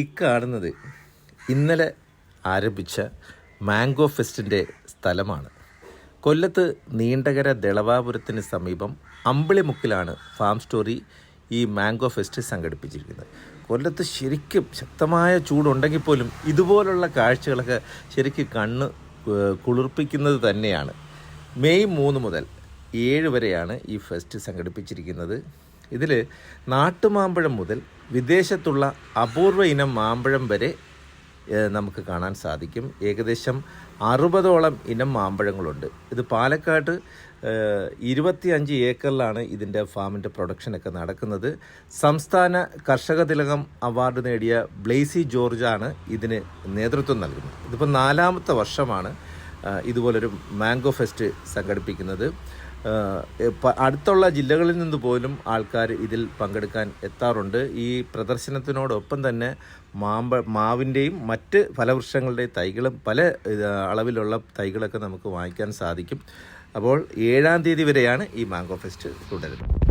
ഈ കാണുന്നത് ഇന്നലെ ആരംഭിച്ച മാംഗോ ഫെസ്റ്റിന്റെ സ്ഥലമാണ്. കൊല്ലത്ത് നീണ്ടകര ദളവാപുരത്തിന് സമീപം അമ്പിളിമുക്കിലാണ് ഫാം സ്റ്റോറി ഈ മാംഗോ ഫെസ്റ്റ് സംഘടിപ്പിച്ചിരിക്കുന്നത്. കൊല്ലത്ത് ശരിക്കും ശക്തമായ ചൂടുണ്ടെങ്കിൽ പോലും ഇതുപോലുള്ള കാഴ്ചകളൊക്കെ ശരിക്കും കണ്ണ് കുളിർപ്പിക്കുന്നത് തന്നെയാണ്. മെയ് മൂന്ന് മുതൽ ഏഴ് വരെയാണ് ഈ ഫെസ്റ്റ് സംഘടിപ്പിച്ചിരിക്കുന്നത്. ഇതിൽ നാട്ടുമാമ്പഴം മുതൽ വിദേശത്തുള്ള അപൂർവ ഇനം മാമ്പഴം വരെ നമുക്ക് കാണാൻ സാധിക്കും. ഏകദേശം അറുപതോളം ഇനം മാമ്പഴങ്ങളുണ്ട്. ഇത് പാലക്കാട് ഇരുപത്തിയഞ്ച് ഏക്കറിലാണ് ഇതിന്റെ ഫാമിന്റെ പ്രൊഡക്ഷനൊക്കെ നടക്കുന്നത്. സംസ്ഥാന കർഷക തിലകം അവാർഡ് നേടിയ ബ്ലേസി ജോർജാണ് ഇതിന് നേതൃത്വം നൽകുന്നത്. ഇതിപ്പോൾ നാലാമത്തെ വർഷമാണ് ഇതുപോലൊരു മാംഗോ ഫെസ്റ്റ് സംഘടിപ്പിക്കുന്നത്. അടുത്തുള്ള ജില്ലകളിൽ നിന്ന് പോലും ആൾക്കാർ ഇതിൽ പങ്കെടുക്കാൻ എത്താറുണ്ട്. ഈ പ്രദർശനത്തിനോടൊപ്പം തന്നെ മാമ്പ മാവിന്റെയും മറ്റ് ഫലവൃക്ഷങ്ങളുടെയും തൈകളും പല അളവിലുള്ള തൈകളൊക്കെ നമുക്ക് വാങ്ങിക്കാൻ സാധിക്കും. അപ്പോൾ ഏഴാം തീയതി വരെയാണ് ഈ മാംഗോ ഫെസ്റ്റ് തുടരുന്നത്.